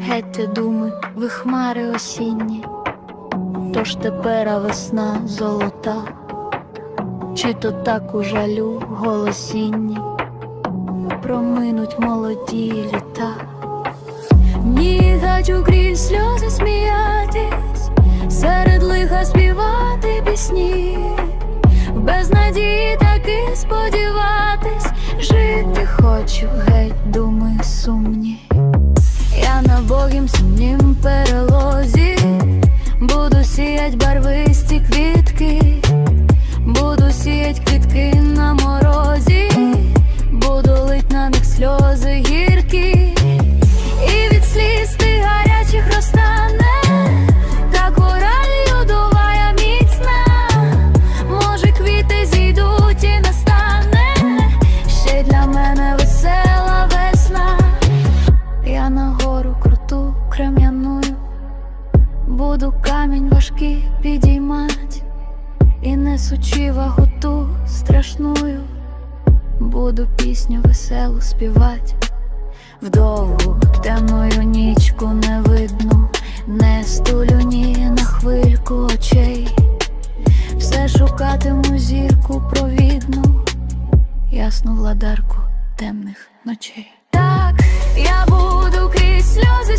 Гетьте думи, ви хмари осінні, тож тепер весна золота, чи то так у жалю голосінні, проминуть молоді літа. Ні, гачу крізь сльози сподіватись, жити хочу, геть думи сумні. Я на богім сумнім перелозі, буду камінь важкий підіймать, і несучи ваготу страшную, буду пісню веселу співать. Вдовгу темною нічку не видно, не стулю ні на хвильку очей, все шукатиму зірку провідну, ясну владарку темних ночей. Так, я буду крізь сльози